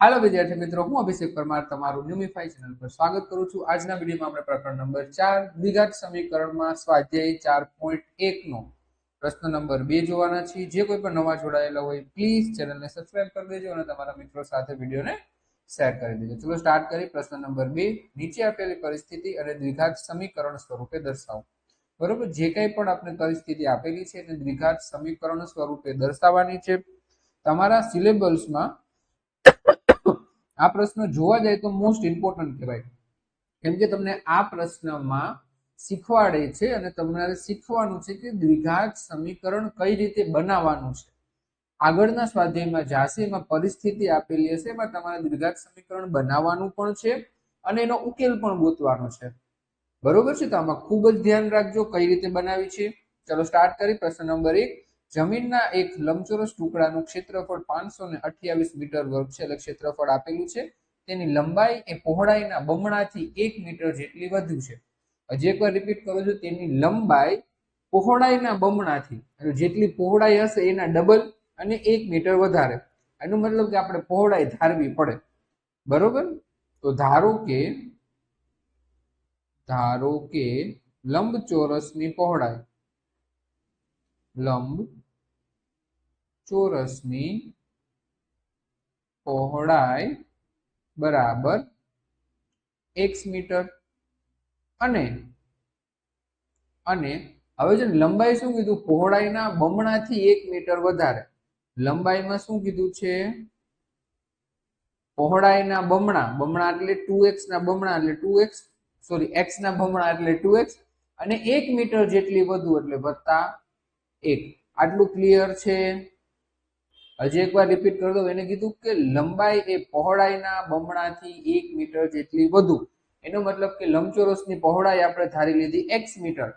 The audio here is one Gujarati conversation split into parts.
હાલો વિદ્યાર્થી મિત્રો, હું અભિષેક પરમાર તમારું ન્યુમિફાઈ ચેનલ પર સ્વાગત કરું છું. આજના વિડીયોમાં આપણે પ્રકરણ નંબર ચાર, દ્વિઘાત સમીકરણમાં સ્વાધ્યાય ચાર પોઈન્ટ એકનો પ્રશ્ન નંબર બે જોવાના છીએ. જે કોઈ પણ નવા જોડાયેલા હોય પ્લીઝ ચેનલને સબસ્ક્રાઇબ કરી દેજો અને તમારા મિત્રો સાથે વિડીયોને શેર કરી દેજો. ચલો સ્ટાર્ટ કરી પ્રશ્ન નંબર બે, નીચે આપેલી પરિસ્થિતિ અને દ્વિઘાત સમીકરણ સ્વરૂપે દર્શાવો. બરોબર? જે કંઈ પણ આપણે પરિસ્થિતિ આપેલી છે એને દ્વિઘાત સમીકરણ સ્વરૂપે દર્શાવવાની છે. તમારા સિલેબસમાં આ પ્રશ્ન જોવા જાય તો મોસ્ટ ઇમ્પોર્ટન્ટ કહેવાય. કેમ કે તમને આ પ્રશ્નમાં શીખવાડે છે અને તમારે શીખવાનું છે કે દ્વિઘાત સમીકરણ કઈ રીતે બનાવવાનું છે. આગળના સ્વાધ્યાયમાં જાશે, એમાં પરિસ્થિતિ આપેલી હશે, એમાં તમારે દ્વિઘાત સમીકરણ બનાવવાનું પણ છે અને એનો ઉકેલ પણ ગોતવાનો છે. બરોબર છે? તો આમાં ખૂબ જ ધ્યાન રાખજો કઈ રીતે બનાવી છે. ચલો સ્ટાર્ટ કરી પ્રશ્ન નંબર એક. જમીનના એક લંબચોરસ ટુકડાનું ક્ષેત્રફળ પાંચસો ને અઠ્યાવીસ મીટર વર્ગ છે. એટલે ક્ષેત્રફળ આપેલું છે. તેની લંબાઈ એ પહોળાઈના બમણાથી એક મીટર જેટલી વધુ છે. હજી એકવાર રિપીટ કરું છું તેની લંબાઈ પહોળાઈના બમણાથી, એટલે જેટલી પહોળાઈ હશે એના ડબલ અને એક મીટર વધારે. એનો મતલબ કે આપણે પહોળાઈ ધારવી પડે. બરોબર? તો ધારો કે ધારો કે લંબચોરસની પહોળાઈ, લંબ ચોરસની પહોળાઈ બરાબર એક્સ મીટર. અને અને હવે ને, લંબાઈ શું કીધું? પહોળાઈના બમણાથી એક મીટર વધારે. લંબાઈમાં શું કીધું છે? પહોળાઈના બમણા બમણા એટલે ટુ એક્સ ના બમણા એટલે ટુ એક્સ સોરી એક્સ ના બમણા એટલે ટુ એક્સ અને એક મીટર જેટલી વધુ એટલે વત્તા એક. આટલું ક્લિયર છે? હજી એકવાર રિપીટ કરી દઉં એને કીધું કે લંબાઈ એ પહોળાઈના બમણાથી એક મીટર જેટલી વધુ. એનો મતલબ કે લંબચોરસની પહોળાઈ આપણે ધારી લીધી એક્સ મીટર.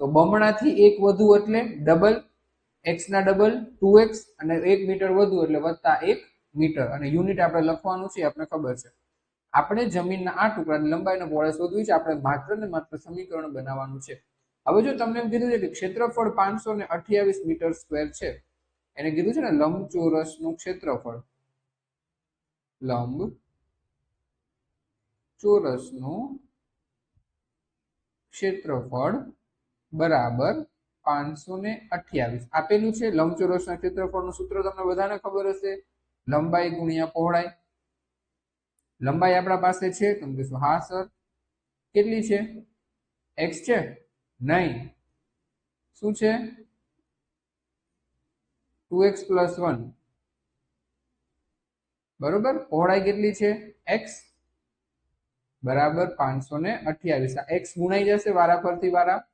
તો બમણાથી એક વધુ એટલે ડબલ એક્સના ડબલ ટુ એક્સ અને એક મીટર વધુ એટલે વત્તા એક મીટર. અને યુનિટ આપણે લખવાનું છે આપણે ખબર છે. આપણે જમીનના આ ટુકડાની લંબાઈનો પહોળાઈ શોધવી છે, આપણે માત્ર ને માત્ર સમીકરણ બનાવવાનું છે. હવે જો તમને એમ કીધું છે કે ક્ષેત્રફળ પાંચસો ને અઠ્યાવીસ મીટર સ્ક્વેર છે એને કીધું છે ને, લંબચોરસનું ક્ષેત્રફળ. લંબ ચોરસનું ક્ષેત્રફળ બરાબર પાંચસો ને અઠ્યાવીસ. આપેલું છે, લંબચોરસના ક્ષેત્રફળનું સૂત્ર, તમને બધાને ખબર હશે. લંબાઈ ગુણ્યા પહોળાઈ. લંબાઈ આપણા પાસે છે તમે કહેશો, હા, સર. કેટલી છે? એક્સ છે? નહીં. શું છે? Two X plus one. બરોબર? પહોળાઈ કેટલી છે? એક્સ. બરાબર, પાંચસો ને અઠ્યાવીસ. એક્સ ગુણાઈ જશે વારા પરથી વારા.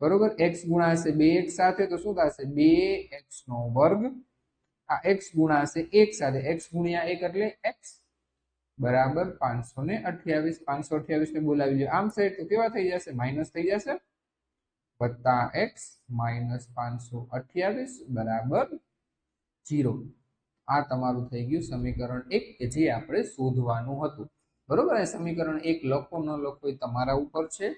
બરોબર? એક્સ ગુણાશે બે એક્સ સાથે તો શું થશે? બે એક્સ નો વર્ગ. આ એક્સ ગુણાશે એક સાથે. એક્સ ગુણ્યા એક એટલે એક્સ. બરાબર, પાંચસો ને અઠ્યાવીસ. પાંચસો અઠ્યાવીસ ને બોલાવી લો આમ સાઈડ તો કેવા થઈ જશે? માઇનસ થઈ જશે. વત્તા એક્સ માઇનસ પાંચસો અઠ્યાવીસ બરાબર જીરો. આ તમારું થઈ ગયું સમીકરણ એક કે જે આપણે શોધવાનું હતું. બરોબર? એ સમીકરણ એક લખો, ન લખો એ તમારા ઉપર છે.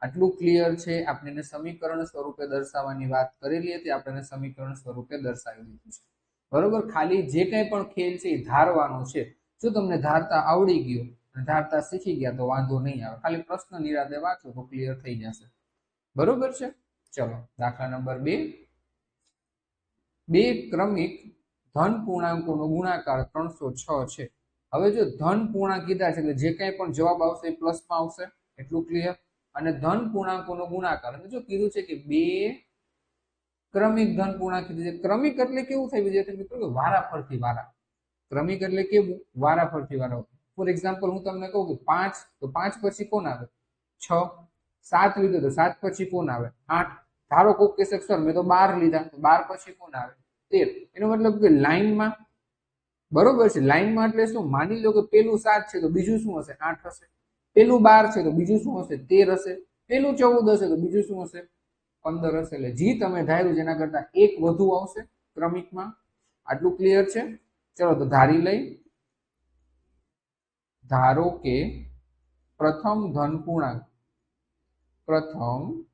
આટલું ક્લિયર છે. આપણે સમીકરણ સ્વરૂપે દર્શાવવાની વાત કરેલી હતી. આપણે સમીકરણ સ્વરૂપે દર્શાવી દીધું છે. બરોબર? ખાલી જે કંઈ પણ ખેલ છે એ ધારવાનો છે. જો તમને ધારતા આવડી ગયું ધારતા શીખી ગયા તો વાંધો નહીં આવે. ખાલી પ્રશ્ન નિરાતે વાંચો તો ક્લિયર થઈ જશે. બરોબર છે? ચલો, દાખલા નંબર બે. બે ક્રમિક ધન પૂર્ણાંકોનો ગુણાકાર ત્રણસો છ છે. હવે જો ધન પૂર્ણાંક કીધા છે, એટલે જે કંઈ પણ જવાબ આવશે એ પ્લસમાં આવશે. એટલું ક્લિયર અને ધન પૂર્ણાંકોનો ગુણાકાર અને જો કીધું છે કે બે ક્રમિક ધન પૂર્ણાંક કીધું છે, ક્રમિક એટલે કેવું થાય વિદ્યાર્થી મિત્રો? કે વારા ફરતી વારા. ક્રમિક એટલે કેવું? વારા ફરતી વારા. ફોર એક્ઝામ્પલ હું તમને કહું કે પાંચ, તો પાંચ પછી કોણ આવે? છ. સાત લીધો તો સાત પછી કોણ આવે? આઠ. ધારો કોક કેસે સર મેં તો બાર લીધા, તો બાર પછી કોણ આવે? તેર. એનો મતલબ કે લાઈનમાં બરોબર છે લાઈનમાં એટલે શું? માની લો કે પેલું સાત છે તો બીજું શું હશે? આઠ હશે. પેલું બાર છે તો બીજું શું હશે? તેર હશે. પેલું ચૌદ હશે તો બીજું શું હશે? પંદર હશે. એટલે જી તમે ધાર્યું જેના કરતા એક વધુ આવશે ક્રમિકમાં. આટલું ક્લિયર છે? ચલો તો ધારી લઈ. ધારો કે પ્રથમ ધન પૂર્ણાંક પ્રથમ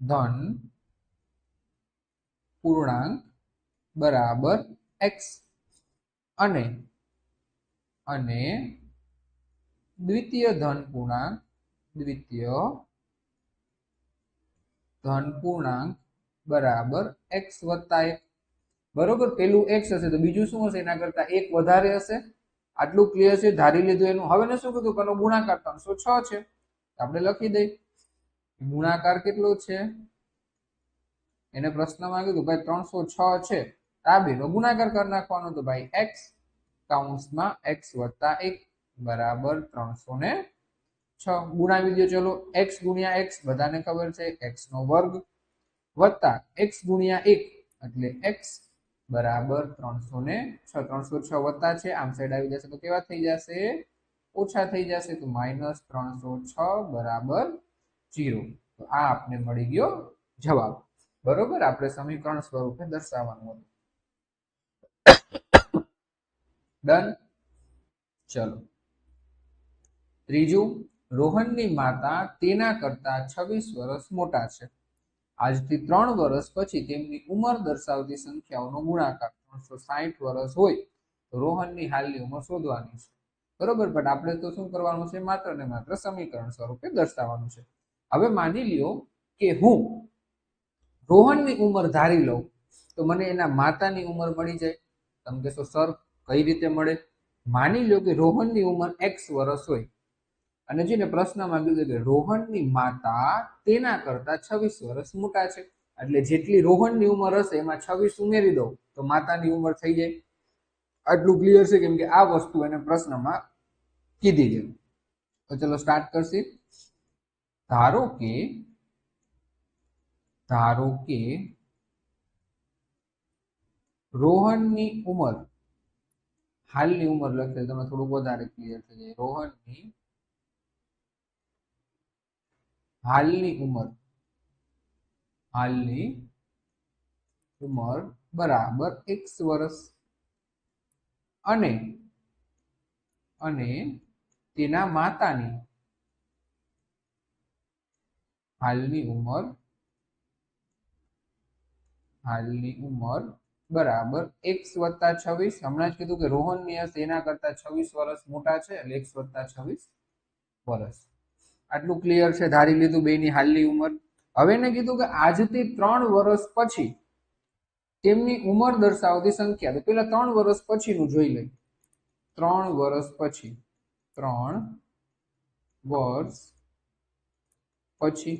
ધન પૂર્ણાંક બરાબર એક્સ અને અને દ્વિતીય ધન પૂર્ણાંક, દ્વિતીય ધન પૂર્ણાંક બરાબર એક્સ વત્તા એક. બરોબર? પેલું એક્સ હશે તો બીજું શું હશે? એના કરતા એક વધારે હશે. આટલું ક્લિયર છે. ધારી લીધું એનું. હવે ને શું કીધું? કે ગુણાકાર ત્રણસો છ છે. આપણે લખી દઈ ગુણાકાર કેટલો છે? એને પ્રશ્નમાં કીધું, ભાઈ, ત્રણસો છ છે. આ બેનો ગુણાકાર કરી નાખવાનો તો ભાઈ એક્સ કાઉન્સમાં એક્સ વત્તા એક બરાબર ત્રણસો ને છ. ગુણાવી દો, ચલો એક્સ ગુણ્યા એક્સ બધાને ખબર છે એક્સ નો વર્ગ વત્તા એક્સ ગુણ્યા એક, એટલે એક્સ બરાબર ત્રણસો ને છ. ત્રણસો છ વત્તા છે, આમ સાઈડ આવી જશે તો કેવા થઈ જશે? ઓછા થઈ જશે, તો માઇનસ ત્રણસો છ બરાબર જીરો. તો આ આપને મળી ગયો જવાબ. બરોબર? આપણે સમીકરણ સ્વરૂપે દર્શાવવાનું હતું. ડન ચલો. ત્રીજું, રોહનની માતા તેના કરતા છવ્વીસ વર્ષ મોટા છે. આજથી ત્રણ વર્ષ પછી તેમની ઉંમર દર્શાવતી સંખ્યાઓનો ગુણાકાર ત્રણસો સાહીઠ વર્ષ હોય તો રોહનની હાલની ઉંમર શોધવાની છે. બરોબર? બટ આપણે તો શું કરવાનું છે? માત્ર ને માત્ર સમીકરણ સ્વરૂપે દર્શાવવાનું છે. હવે માની લ્યો કે હું રોહનની ઉંમર ધારી લઉં, તો મને એના માતાની ઉંમર મળી જાય. તમે કહેશો, સર, કઈ રીતે મળે? માની લો કે રોહનની ઉંમર એક્સ વર્ષ હોય. અને જેને પ્રશ્નમાં છે કે રોહનની માતા તેના કરતા છવ્વીસ વર્ષ મોટા છે. એટલે જેટલી રોહનની ઉંમર હશે, એમાં છવ્વીસ ઉમેરી દઉં, તો માતાની ઉંમર થઈ જાય. આટલું ક્લિયર છે, કેમ કે આ વસ્તુ એને પ્રશ્નમાં કીધી છે. તો ચલો સ્ટાર્ટ કરશી. ધારો કે ધારો કે રોહનની ઉંમર, હાલની ઉંમર લખેલ તમે થોડુંક વધારે ક્લિયર થઈ જાય. રોહનની હાલની ઉંમર હાલની ઉંમર બરાબર એક્સ વર્ષ. અને અને તેના માતાની હાલની ઉંમર હાલની ઉંમર બરાબર એક્સ વત્તા છવ્વીસ. હમણાં જ કીધું કે રોહન હશે, એના કરતા છવ્વીસ વર્ષ મોટા છે એટલે એક્સ વત્તા છવ્વીસ વર્ષ આટલું ક્લિયર છે, ધારી લીધું બેની હાલની ઉંમર. હવે એને કીધું કે આજથી ત્રણ વર્ષ પછી તેમની ઉંમર દર્શાવતી સંખ્યા. તો પેલા ત્રણ વર્ષ પછીનું જોઈ લઈ ત્રણ વર્ષ પછી, ત્રણ વર્ષ પછી?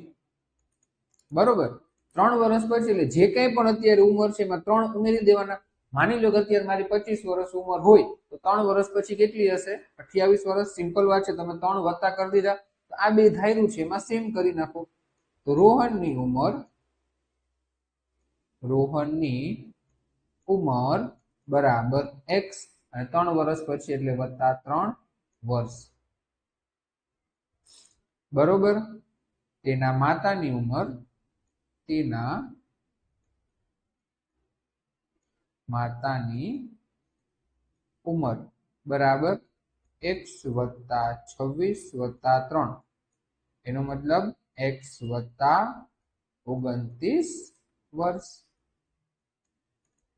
બરોબર. ત્રણ વર્ષ પછી, એટલે જે કંઈ પણ અત્યારે ઉંમર છે, એમાં ત્રણ ઉમેરી દેવાના. માની લો કે અત્યારે મારી પચીસ વર્ષ ઉંમર હોય, તો ત્રણ વર્ષ પછી કેટલી હશે? અઠ્યાવીસ વર્ષ સિમ્પલ વાત છે, તમે ત્રણ વત્તા કરી દીધા. તો આ બે ધાર્યું છે, એમાં સેમ કરી નાખો. તો રોહનની ઉંમર રોહનની ઉંમર બરાબર એક્સ અને ત્રણ વર્ષ પછી એટલે વત્તા ત્રણ વર્ષ બરોબર? તેના માતાની ઉંમર, તેના માતાની ઉંમર. બરાબર? એક્સ વત્તા છવ્વીસ વત્તા ત્રણ. એનો મતલબ એક્સ વત્તા ઓગણત્રીસ વર્ષ.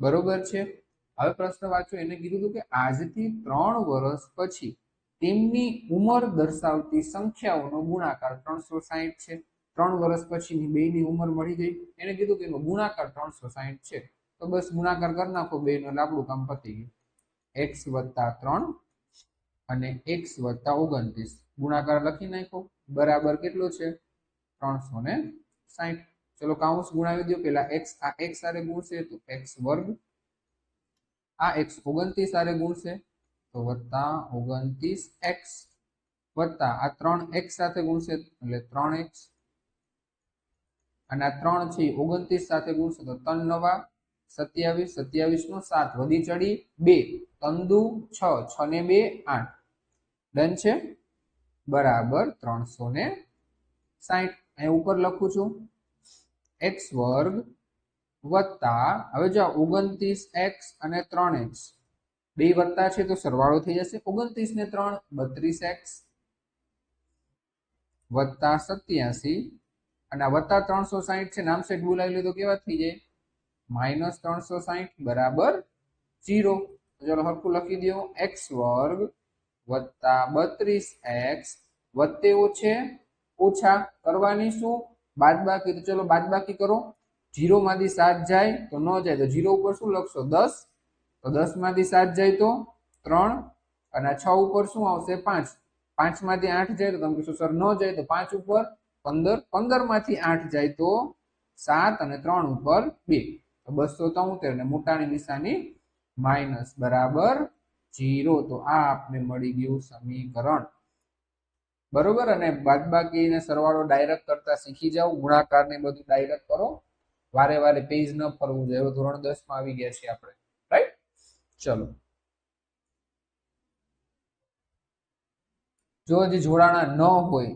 બરોબર છે? હવે પ્રશ્ન વાંચો. એને કીધું હતું કે આજથી ત્રણ વર્ષ પછી તેમની ઉંમર દર્શાવતી સંખ્યાઓનો ગુણાકાર ત્રણસો સાહીઠ છે. ત્રણ વર્ષ પછીની બેની ઉંમર મળી ગઈ. એને કીધું કે એનો ગુણાકાર ત્રણસો સાહીઠ છે. તો બસ ગુણાકાર કરી નાખો બેનો આપણું કામ પતી ગયું. એક્સ વત્તા ત્રણ અને એક્સ વત્તા ઓગણત્રીસ. ગુણાકાર લખી નાખો. બરાબર કેટલો છે? ત્રણસો ને સાહીઠ. ચલો કાઉન્સ ગુણાવી દો. પેલા એક્સ, આ એક્સ આરે ગુણશે તો એક્સ વર્ગ. આ એક્સ ઓગણત્રીસ આરે ગુણશે. તો વત્તા ઓગણત્રીસ એક્સ વત્તા આ ત્રણ એક્સ સાથે ગુણશે એટલે ત્રણ એક્સ. અને આ ત્રણ છે ઓગણત્રીસ સાથે ગુણશે તો ત્રણ નવા, સત્યાવીસ સત્યાવીસ નો સાત, વધી ચડી બે, તંદુ છ છ ને બે, આઠ. ડન છે? બરાબર, ત્રણસો ને સાહીઠ અહીં ઉપર લખું છું. એક્સ વર્ગ વત્તા, હવે જો ઓગણત્રીસ એક્સ અને ત્રણ એક્સ બે વત્તા છે તો સરવાળો થઈ જશે ઓગણત્રીસ ને ત્રણ, બત્રીસ એક્સ વત્તા સત્યાસી. અને આ વત્તા ત્રણસો સાહીઠ છે નામ સેટ બોલાવી લીધો કેવા થઈ જાય? માઇનસ ત્રણસો સાહીઠ બરાબર જીરો ચલો હરખું લખી દો. એક્સ વર્ગ વત્તા બત્રીસ એક્સ વત્તે ઓછે ઓછા કરવાની શું? બાદબાકી. તો ચલો બાદબાકી કરો. જીરોમાંથી સાત જાય તો ન જાય. તો જીરો ઉપર શું લખશો? દસ. તો દસમાંથી સાત જાય તો ત્રણ અને છ ઉપર શું આવશે? પાંચ. પાંચમાંથી આઠ જાય તો તમે કહેશો સર, ન જાય તો પાંચ ઉપર પંદર. પંદરમાંથી આઠ જાય તો સાત અને ત્રણ ઉપર બે. તો બસો તોતેર ને મોટાની નિશાની માઇનસ બરાબર જીરો. તો આ આપને મળી ગયું સમીકરણ. બરોબર? અને બાદ બાકીને સરવાળો ડાયરેક્ટ કરતા શીખી જાઓ. ગુણાકાર ને બધું ડાયરેક્ટ કરો. વારે વારે પેજ ન ફરવું જોઈએ. ધોરણ દસમાં આવી ગયા છીએ આપણે. ચલો. જો હજી જોડાણા ન હોય,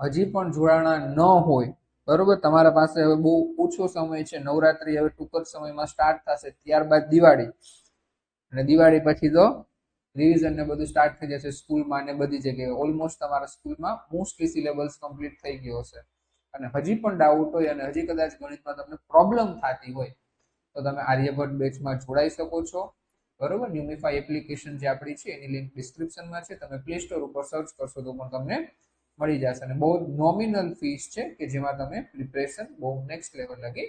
હજી પણ જોડાણા ન હોય, બરોબર? તમારા પાસે હવે બહુ ઓછો સમય છે. નવરાત્રી હવે ટૂંક જ સમયમાં સ્ટાર્ટ થશે. ત્યારબાદ દિવાળી. અને દિવાળી પછી તો રિવિઝન ને બધું સ્ટાર્ટ થઈ જશે સ્કૂલમાં ને બધી જગ્યાએ. ઓલમોસ્ટ તમારા સ્કૂલમાં મોસ્ટલી સિલેબસ કમ્પ્લીટ થઈ ગયો હશે. અને હજી પણ ડાઉટ હોય અને હજી કદાચ ગણિતમાં તમને પ્રોબ્લેમ થતી હોય, તો તમે આર્યભટ્ટ બેચમાં જોડાઈ શકો છો. બરોબર? ન્યુમિફાઈ એપ્લિકેશન જે આપણી છે, એની લિંક ડિસ્ક્રિપ્શનમાં છે. તમે પ્લે સ્ટોર ઉપર સર્ચ કરશો તો પણ તમને મળી જશે. અને બહુ નોમિનલ ફીસ છે કે જેમાં તમે પ્રિપરેશન બહુ નેક્સ્ટ લેવલ લગી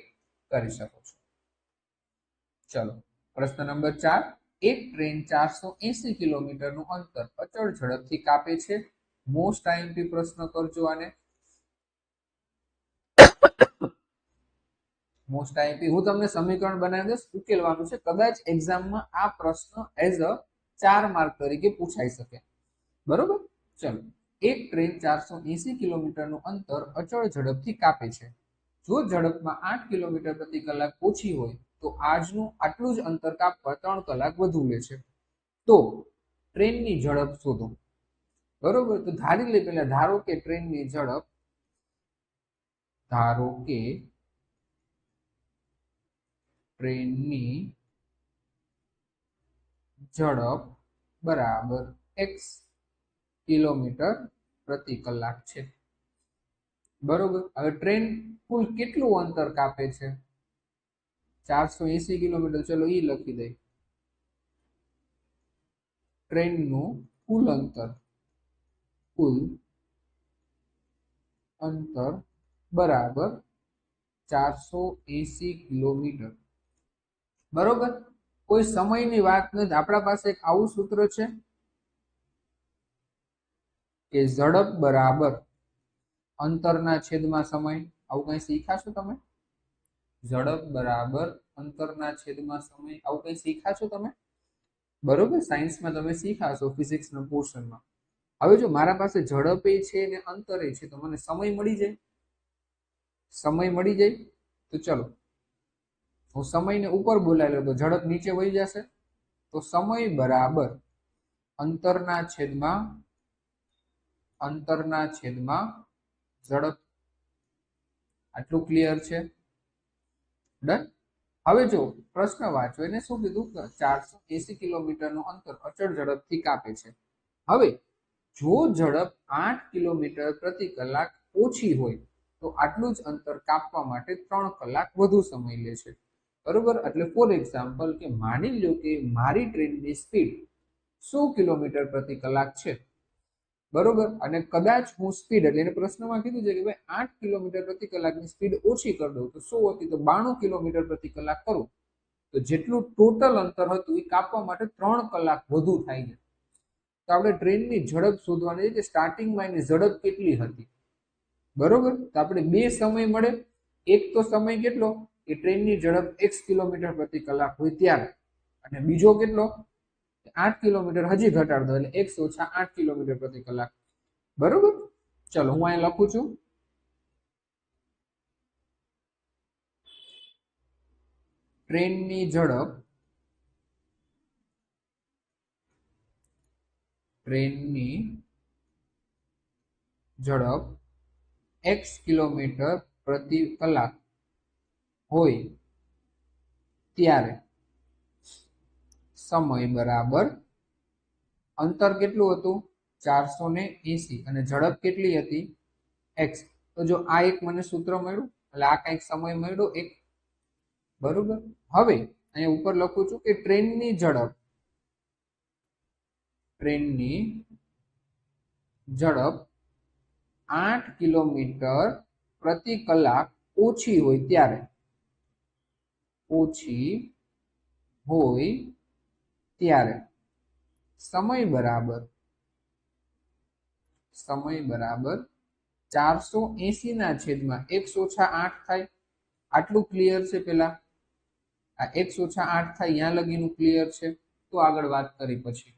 કરી શકો છો. ચલો, પ્રશ્ન નંબર ચાર. એક ટ્રેન ચારસો એસી કિલોમીટરનું અંતર અચળ ઝડપથી કાપે છે. મોસ્ટ આઈએમપી પ્રશ્ન કરજો આને. મોસ્ટ આઈપી હું તમને સમીકરણ બનાવી દઈશ, ઉકેલવાનું છે. કદાચ એક્ઝામમાં આ પ્રશ્ન એઝ અ ચાર માર્ક તરીકે પૂછાઈ શકે. બરોબર? ચલો. એક ટ્રેન ચારસો એસી કિલોમીટરનું અંતર અચળ ઝડપથી કાપે છે. જો ઝડપમાં આઠ કિલોમીટર પ્રતિ કલાક ઓછી હોય, તો આજનું આટલું જ અંતર કાપવા ત્રણ કલાક વધુ લે છે. તો ટ્રેનની ઝડપ શોધો. બરોબર? તો ધારી લે પેલા ધારો કે ટ્રેનની ઝડપ, ધારો કે ટ્રેનની ઝડપ બરાબર એક્સ કિલોમીટર પ્રતિ કલાક છે. બરોબર? હવે ટ્રેન કુલ કેટલું અંતર કાપે છે? ચારસો એસી કિલોમીટર. ચલો એ લખી દઈ ટ્રેનનું કુલ અંતર. કુલ અંતર બરાબર ચારસો એસી કિલોમીટર. બરોબર? કોઈ સમયની વાત નથી. આપણા પાસે એક આવું સૂત્ર છે કે ઝડપ બરાબર અંતરના છેદમાં સમય. આવું કઈ શીખાશો તમે? ઝડપ બરાબર અંતરના છેદમાં સમય. આવું કઈ શીખાશો તમે? બરોબર? સાયન્સમાં તમે શીખાશો, ફિઝિક્સના પોર્શનમાં. હવે જો મારા પાસે ઝડપે છે ને અંતરે છે, તો મને સમય મળી જાય. સમય મળી જાય? તો ચલો. હું સમયને ઉપર બોલાવી લઉં તો ઝડપ નીચે વહી જશે. તો સમય બરાબર અંતરના છેદમાં અંતરના છેદમાં ઝડપ. આટલું ક્લિયર છે? ડન હવે જો પ્રશ્ન વાંચો, એને શું કીધું? ચારસો એસી કિલોમીટરનું અંતર અચળ ઝડપથી કાપે છે. હવે, જો ઝડપ આઠ કિલોમીટર પ્રતિ કલાક ઓછી હોય, તો આટલું જ અંતર કાપવા માટે ત્રણ કલાક વધુ સમય લે છે. બરોબર? એટલે ફોર એક્ઝામ્પલ કે માની લો કે મારી ટ્રેનની સ્પીડ સો કિલોમીટર પ્રતિ કલાક છે. બરોબર? અને કદાચ હું સ્પીડ એટલે એને પ્રશ્નમાં કીધું છે કે ભાઈ આઠ કિલોમીટર પ્રતિ કલાકની સ્પીડ ઓછી કરી દઉં તો શું હતી? તો બાણું કિલોમીટર પ્રતિ કલાક કરું. તો જેટલું ટોટલ અંતર હતું એ કાપવા માટે ત્રણ કલાક વધુ થાય છે. તો આપણે ટ્રેનની ઝડપ શોધવાની કે સ્ટાર્ટિંગમાં એની ઝડપ કેટલી હતી? બરોબર? તો આપણે બે સમય મળે. એક તો સમય કેટલો? કે ટ્રેનની ઝડપ એક્સ કિલોમીટર પ્રતિ કલાક હોય ત્યારે. અને બીજો કેટલો? આઠ કિલોમીટર હજી ઘટાડ દો એટલે એક્સ ઓછા આઠ કિલોમીટર પ્રતિ કલાક. બરોબર? ચલો, હું અહીંયા લખું છું. ટ્રેનની ઝડપ ટ્રેનની ઝડપ એક્સ કિલોમીટર પ્રતિ કલાક. હોય ત્યારે સમય બરાબર અંતર કેટલું હતું? ચારસો ને એસી. અને ઝડપ કેટલી હતી? એક્સ. તો જો આ એક મને સૂત્ર મળ્યું, એટલે આ કંઈક સમય મળ્યો એક. બરોબર? હવે અહીંયા ઉપર લખું છું કે ટ્રેનની ઝડપ. ટ્રેનની ઝડપ આઠ કિલોમીટર પ્રતિ કલાક ઓછી હોય ત્યારે. ઓછી હોય ત્યારે સમય બરાબર સમય બરાબર ચારસો એસી ના છેદમાં એકસો ઓછા આઠ થાય. આટલું ક્લિયર છે પેલા? આ એકસો ઓછા આઠ થાય ત્યાં લગીનું ક્લિયર છે? તો આગળ વાત કરી પછી.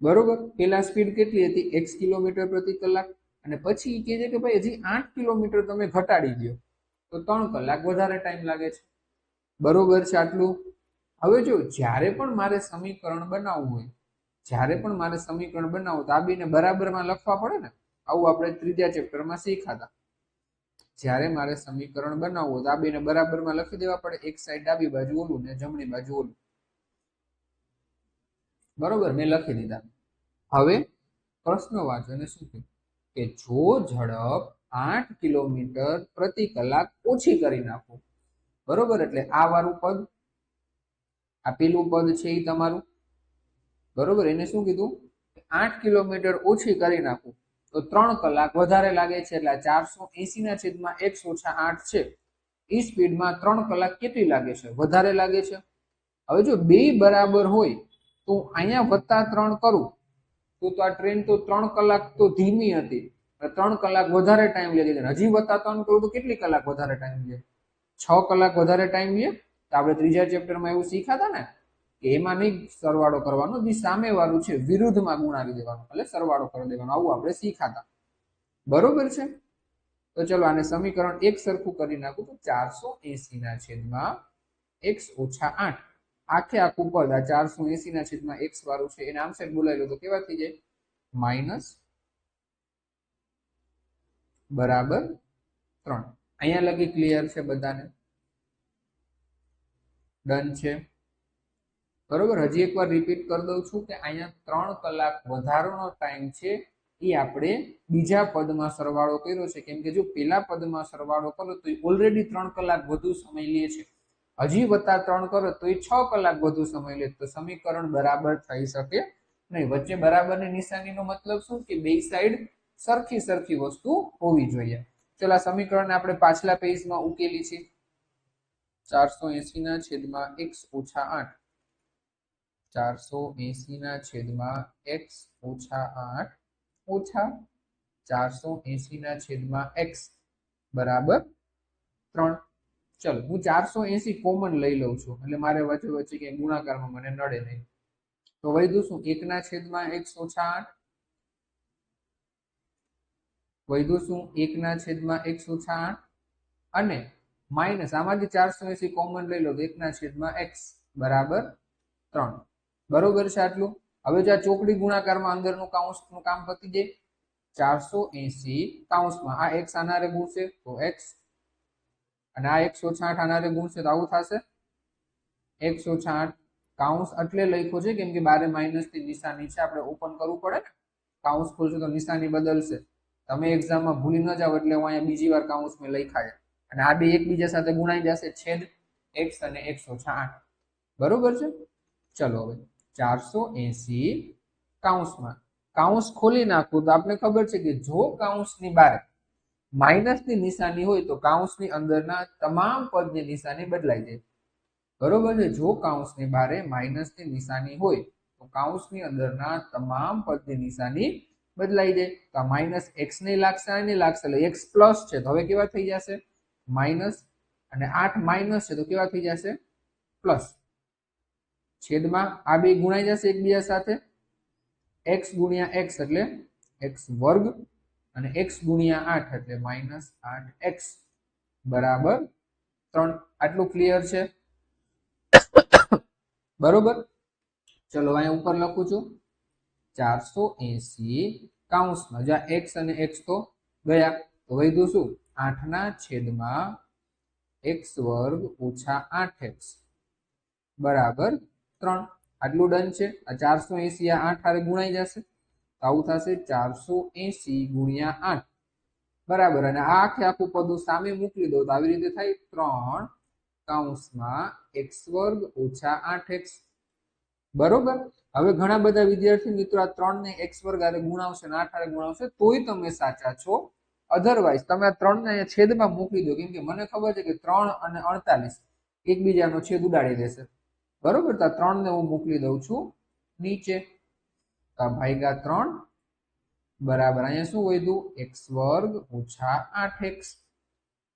બરોબર? પેલા સ્પીડ કેટલી હતી? એક્સ કિલોમીટર પ્રતિ કલાક. અને પછી એ કહે કે ભાઈ હજી આઠ કિલોમીટર તમે ઘટાડી દો તો ત્રણ કલાક વધારે ટાઈમ લાગે છે. બરોબર છે આટલું? હવે જો જ્યારે પણ મારે સમીકરણ બનાવવું હોય, જ્યારે પણ મારે સમીકરણ બનાવવું તો આ બેને બરાબરમાં લખવા પડે ને? આવું આપણે ત્રીજા ચેપ્ટરમાં શીખાતા. જ્યારે મારે સમીકરણ બનાવવું તો આ બેને બરાબરમાં લખી દેવા પડે. એક સાઈડ ડાબી બાજુ ઓલું ને જમણી બાજુ ઓલું. બરોબર? મેં લખી દીધા. હવે પ્રશ્ન વાંચો અને શું થયું? કે જો ઝડપ આઠ કિલોમીટર પ્રતિ કલાક ઓછી કરી નાખો બરોબર? એટલે આ વાળું પદ, આ પેલું પદ છે એ તમારું. બરોબર? એને શું કીધું? આઠ કિલોમીટર ઓછી કરી નાખું. તો ત્રણ કલાક વધારે લાગે છે, એટલે ચારસો એસી ના છેદમાં એકસો ઓછા આઠ છે. એ સ્પીડમાં ત્રણ કલાક કેટલી લાગે છે? વધારે લાગે છે? હવે જો બે બરાબર હોય, તો અહીંયા વત્તા ત્રણ કરું. તો તો આ ટ્રેન તો ત્રણ કલાક તો ધીમી હતી. ત્રણ કલાક વધારે ટાઈમ લે હજી વત્તા ત્રણ કરું તો કેટલી કલાક વધારે ટાઈમ લે? છ કલાક વધારે ટાઈમ લે, તો આપણે ત્રીજા ચેપ્ટરમાં એવું શીખાતા ને, કે એમાં નહીં સરવાળો કરવાનો જે સામે વાળું છે, વિરુદ્ધમાં ગુણાવી દેવાનું, એટલે સરવાળો કરી દેવાનો. આવું આપણે શીખાતા બરોબર છે? તો ચલો આને સમીકરણ એક સરખું કરી નાખું, તો ચારસો એસી ના છેદમાં એક્સ ઓછા આઠ. આખે આખું પદ, આ ચારસો એસી ના છેદમાં એક્સ વાળું છે, એને આમ સાઈડ બોલાવી લો તો કેવા થઈ જાય? માઇનસ બરાબર ત્રણ. અહીંયા લગી ક્લિયર છે બધાને? ડન છે. બરોબર, હજી એકવાર રિપીટ કરી દઉં છું કે અહીંયા ત્રણ કલાક વધારાનો ટાઈમ છે એ આપણે બીજા પદમાં સરવાળો કર્યો છે. કેમ કે જો પેલા પદમાં સરવાળો કરો તો ઓલરેડી ત્રણ કલાક વધુ સમય લે છે. હજી વત્તા ત્રણ કરો તો એ છ કલાક વધુ સમય લે તો સમીકરણ બરાબર થઈ શકે નહીં. વચ્ચે બરાબરની નિશાનીનો મતલબ શું? કે બે સાઈડ સરખી સરખી વસ્તુ હોવી જોઈએ. ચલો, આ સમીકરણને આપણે પાછલા પેજમાં ઉકેલી છે. ચારસો એસીના છેદમાં એક્સ ઓછા આઠ. ચારસો એસી છેદમાં એક્સ ઓછા આઠ ઓછા ચારસો એસીના છેદમાં એક્સ બરાબર ત્રણ. ચલો, હું ચારસો એસી કોમન લઈ લઉં છું, એટલે મારે વચ્ચે વચ્ચે કે ગુણાકારમાં મને નડે નહીં. તો વૈધું શું એકના છેદમાં એક્સ ઓછા આઠ. વૈધું શું એકના છેદમાં એક્સ ઓછા આઠ. અને માઇનસ આમાંથી ચારસો એસી કોમન લઈ લો એકના છેદમાં એક્સ બરાબર ત્રણ. બરોબર છે આટલું? હવે જો આ ચોકડી ગુણાકારમાં અંદરનું કાઉન્સનું કામ પતી જાય, ચારસો એસી કાઉન્સમાં. આ એક્સ આનારે ગુણશે તો એક્સ અને આ એકસો છાઠ આનારે ગુણશે તો આવું થશે. એકસો છાઠ કાઉન્સ એટલે લખ્યો છે, કેમ કે બારે માઇનસની નિશાની છે, આપણે ઓપન કરવું પડે ને. કાઉન્સ ખોલશે તો નિશાની બદલશે. તમે એક્ઝામમાં ભૂલી ન જાવ એટલે હું અહીંયા બીજી વાર કાઉન્સ મેં લખાય અને આ બે એકબીજા સાથે ગુણાઈ જશે છેદ એક્સ અને એકસો આઠ બરોબર છે? ચલો હવે ચારસો એસી કાઉન્સમાં કાઉન્સ ખોલી નાખું તો આપણે ખબર છે કે જો કાઉન્સની બહાર માઇનસની નિશાની હોય તો કાઉન્સની અંદરના તમામ પદની નિશાની બદલાઈ જાય. બરોબર છે? જો કાઉન્સની બારે માઇનસની નિશાની હોય તો કાઉન્સની અંદરના તમામ પદની નિશાની બદલાઈ જાય. તો આ માઇનસ એક્સ નહીં લાગશે નહીં લાગશે. એટલે એક્સ પ્લસ છે. તો હવે કેવા થઈ જશે? માઇનસ અને આઠ માઇનસ છે તો કેવા થઈ જશે? પ્લસ. છેદમાં આ બે ગુણાઈ જશે એકબીજા સાથે. એક્સ ગુણ્યા એક્સ એટલે એક્સ વર્ગ અને એક્સ ગુણ્યા આઠ એટલે માઇનસ આઠ એક્સ. બરાબર? ત્રણ. આટલું ક્લિયર છે? બરોબર? ચલો અહીંયા ઉપર લખું છું. ચારસો એસી કાઉન્સમાં જ્યાં એક્સ અને એક્સ તો ગયા. તો વધ્યું શું? આઠના છેદમાં એક્સ વર્ગ ઓછા આઠ એક્સ. બરાબર ત્રણ. આટલું ડન છે. આ ચારસો એસી આ આઠ હારે ગુણાઈ જશે. તો આવું થશે ચારસો એસી ગુણ્યા આઠ. બરાબર. અને આ આખે આખું પદું સામે મોકલી દો તો આવી રીતે થાય ત્રણ કાઉન્સમાં એક્સ વર્ગ ઓછા આઠ એક્સ. બરોબર? હવે ઘણા બધા વિદ્યાર્થી મિત્રો આ ત્રણ ને એક્સ વર્ગ આરે ગુણાવશે ને આઠ ગુણાવશે, તોય તમે સાચા છો. અધરવાઇઝ તમે આ ત્રણને અહીંયા છેદમાં મૂકી દો, કેમ કે મને ખબર છે કે ત્રણ અને અડતાલીસ એકબીજાનો છેદ ઉડાડી દેશે. બરોબર? તો આ ત્રણ ને હું મોકલી દઉં છું. નીચે તો આ ત્રણ. બરાબર. અહીંયા શું વધ્યું? એક્સ વર્ગ ઓછા આઠ એક્સ.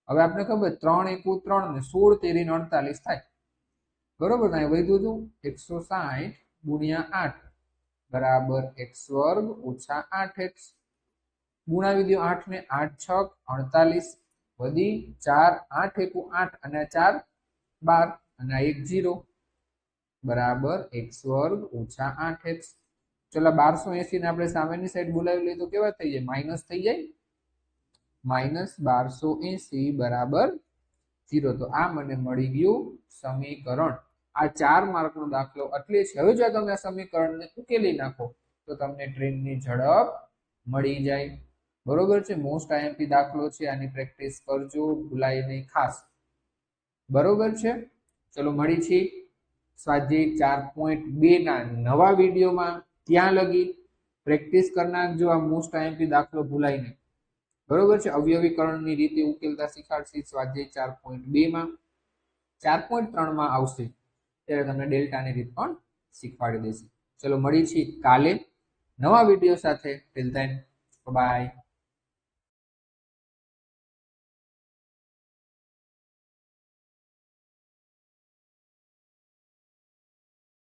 હવે આપણે ખબર, ત્રણ એકુ ત્રણ ને સોળ તેરી અડતાલીસ થાય. બરોબર? ને અહીં વધ્યું હતું એકસો સાઠ ગુણ્યા આઠ. બરાબર. એક્સ વર્ગ ઓછા આઠ એક્સ. ગુણાવી દો આઠ ને આઠ છક અડતાલીસ, વધી ચાર, આઠ એકુ આઠ અને ચાર બાર અને આ એક જીરો. બરાબર એક્સ વર્ગ ઓછા આઠ એક્સ. ચલો બારસો એસી ને આપણે સામેની સાઈડ બોલાવી લઈએ તો કેવા થઈ જાય? માઇનસ થઈ જાય? માઇનસ બારસો એસી બરાબર, જીરો. તો આ મને મળી ગયું સમીકરણ. આ ચાર માર્કનો દાખલો એટલે છે હવે જો તમે આ સમીકરણને ઉકેલી નાખો, તો તમને ટ્રેનની ઝડપ મળી જાય. બરોબર છે? મોસ્ટ આઈએમપી દાખલો છે, આની પ્રેક્ટિસ કરજો, ભૂલાય નહીં ખાસ. બરોબર છે? ચલો મળી છી સ્વાધ્યાય ચાર પોઈન્ટ બે ના નવા વિડીયોમાં ત્યાં લગી પ્રેક્ટિસ કરનાર જો આ મોસ્ટ આઈએમપી દાખલો ભૂલાય નહીં. બરોબર છે? અવયવીકરણની રીતે ઉકેલતા શીખાડશે સ્વાધ્યાય ચાર પોઈન્ટ બેમાં ચાર પોઈન્ટ ત્રણમાં આવશે. ત્યારે તમને ડેલ્ટાની રીત પણ શીખવાડી દેશે. ચલો મળી છીએ કાલે નવા વીડિયો સાથે. Till then by